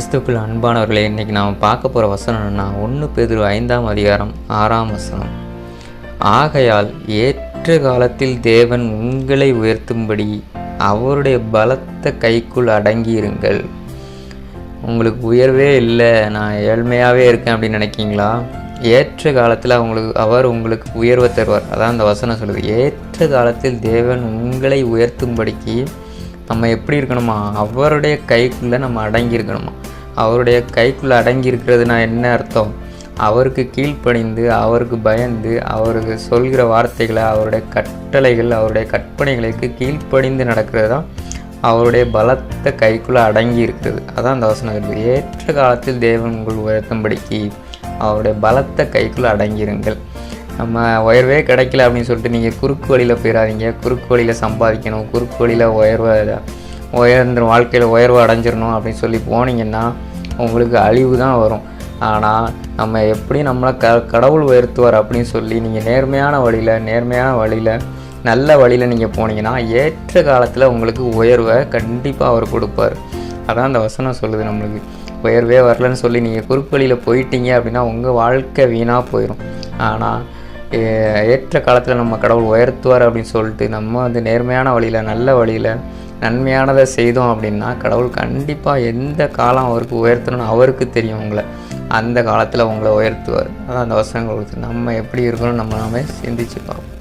கிறிஸ்துக்குள் அன்பானவர்களே இன்றைக்கி நாம் பார்க்க போகிற வசனம் என்னன்னா ஒன்று பேதுரு ஐந்தாம் அதிகாரம் ஆறாம் வசனம். ஆகையால் ஏற்ற காலத்தில் தேவன் உங்களை உயர்த்தும்படி அவருடைய பலத்த கைக்குள் அடங்கியிருங்கள். உங்களுக்கு உயர்வே இல்லை நான் ஏழ்மையாகவே இருக்கேன் அப்படின்னு நினைக்கிங்களா? ஏற்ற காலத்தில் அவங்களுக்கு அவர் உங்களுக்கு உயர்வை தருவார். அதான் அந்த வசனம் சொல்லுது. ஏற்ற காலத்தில் தேவன் உங்களை உயர்த்தும்படிக்கு நம்ம எப்படி இருக்கணுமா? அவருடைய கைக்குள்ளே நம்ம அடங்கி இருக்கணுமா அவருடைய கைக்குள்ளே அடங்கி இருக்கிறதுனா என்ன அர்த்தம்? அவருக்கு கீழ்ப்பணிந்து அவருக்கு பயந்து அவருக்கு சொல்கிற வார்த்தைகளை அவருடைய கட்டளைகள் அவருடைய கற்பனைகளுக்கு கீழ்ப்பணிந்து நடக்கிறது தான் அவருடைய பலத்த கைக்குள்ளே அடங்கி இருக்கிறது அதான் அந்த வசனம் இருக்குது. ஏற்ற காலத்தில் தேவன் உங்கள் உயர்த்தும்படிக்கு அவருடைய பலத்த கைக்குள்ளே அடங்கியிருங்கள். நம்ம உயர்வே கிடைக்கல அப்படின்னு சொல்லிட்டு நீங்கள் குறுக்கு வழியில் போயிடாதீங்க குறுக்கு வழியில் சம்பாதிக்கணும். குறுக்கு வழியில் உயர்வை உயர்ந்த வாழ்க்கையில் உயர்வு அடைஞ்சிடணும் அப்படின்னு சொல்லி போனீங்கன்னா உங்களுக்கு அழிவு தான் வரும். ஆனால் நம்ம எப்படி நம்மளை க கடவுள் உயர்த்துவார் அப்படின்னு சொல்லி நீங்கள் நேர்மையான வழியில் நேர்மையான வழியில் நல்ல வழியில் நீங்கள் போனீங்கன்னா ஏற்ற காலத்தில் உங்களுக்கு உயர்வை கண்டிப்பாக அவர் கொடுப்பார். அதான் அந்த வசனம் சொல்லுது நம்மளுக்கு. உயர்வே வரலன்னு சொல்லி நீங்கள் குறுக்கு வழியில் போயிட்டீங்க அப்படின்னா உங்கள் வாழ்க்கை வீணாக போயிடும் ஆனால் ஏற்ற காலத்தில் நம்ம கடவுள் உயர்த்துவார் அப்படின்னு சொல்லிட்டு நம்ம வந்து நேர்மையான வழியில் நல்ல வழியில் நன்மையானதை செய்தோம் அப்படின்னா கடவுள் கண்டிப்பாக எந்த காலம் அவருக்கு உயர்த்தணும்னு அவருக்கு தெரியும் உங்களை. அந்த காலத்தில் உங்களை உயர்த்துவார். அதான் அந்த வசனங்கள் கொடுத்து நம்ம எப்படி இருக்கணும் நம்ம நாமே சிந்திச்சு பார்ப்போம்.